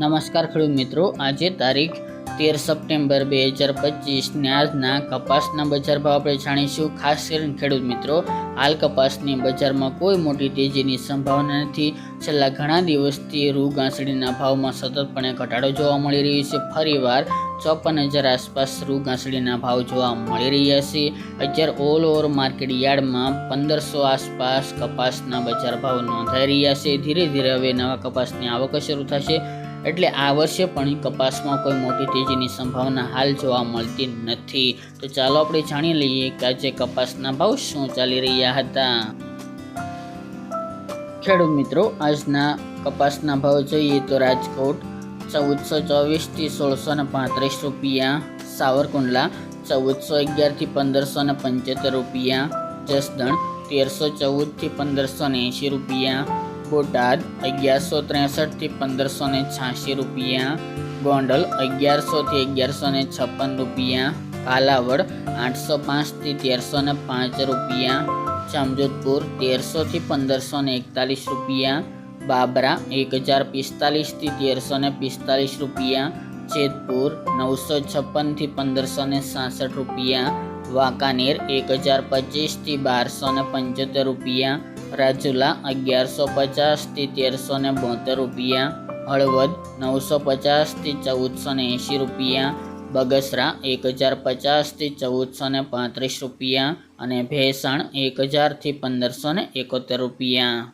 નમસ્કાર ખેડૂત મિત્રો. આજે તારીખ તેર સપ્ટેમ્બર બે હજાર પચીસને આજના કપાસના બજાર ભાવ આપણે જાણીશું. ખાસ કરીને ખેડૂત મિત્રો, હાલ કપાસની બજારમાં કોઈ મોટી તેજીની સંભાવના નથી. છેલ્લા ઘણા દિવસથી રૂ ઘાસડીના ભાવમાં સતતપણે ઘટાડો જોવા મળી રહ્યો છે. ફરીવાર ચોપન હજાર આસપાસ રૂ ઘાસડીના ભાવ જોવા મળી રહ્યા છે. અત્યારે ઓલ ઓવર માર્કેટ યાર્ડમાં પંદરસો આસપાસ કપાસના બજાર ભાવ નોંધાઈ રહ્યા છે. ધીરે ધીરે હવે નવા કપાસની આવક શરૂ થશે. એટલે આ વર્ષે પણ કપાસમાં કોઈ મોટી તેજીની સંભાવના હાલ જોવા મળતી નથી. તો ચાલો આપણે જાણી લઈએ કે આજે કપાસના ભાવ શું ચાલી રહ્યા હતા. ખેડૂત મિત્રો, આજના કપાસના ભાવ જોઈએ તો રાજકોટ ચૌદસો ચોવીસથી સોળસો ને પાંત્રીસ રૂપિયા. સાવરકુંડલા ચૌદસો અગિયારથી પંદરસો ને પંચોતેર રૂપિયા. જસદણ તેરસો ચૌદથી પંદરસો ને એંશી રૂપિયા. બોટાદ અગિયારસો ત્રેસઠથી પંદરસો ને છ્યાસી રૂપિયા. ગોંડલ અગિયારસોથી અગિયારસો ને છપ્પન રૂપિયા. કાલાવડ આઠસો પાંચથી તેરસો ને પાંચ રૂપિયા. જામજોધપુર તેરસોથી પંદરસો ને એકતાલીસ રૂપિયા. બાબરા, એક હજાર પિસ્તાલીસથી તેરસો ને પિસ્તાલીસ રૂપિયા. જેતપુર, નવસો છપ્પનથી પંદરસો ને સાસઠ રૂપિયા. વાંકાનેર, એક હજાર પચીસથી બારસો ને પંચોતેર રૂપિયા. રાજુલા, અગિયારસો પચાસથી તેરસો ને બોતેર રૂપિયા. હળવદ, નવસો પચાસથી ચૌદસો ને એંશી રૂપિયા. બગસરા, એક હજાર પચાસથી ચૌદસો ને પાંત્રીસ રૂપિયા. અને ભેસણ, એક હજારથી પંદરસો ને એકોતેર રૂપિયા.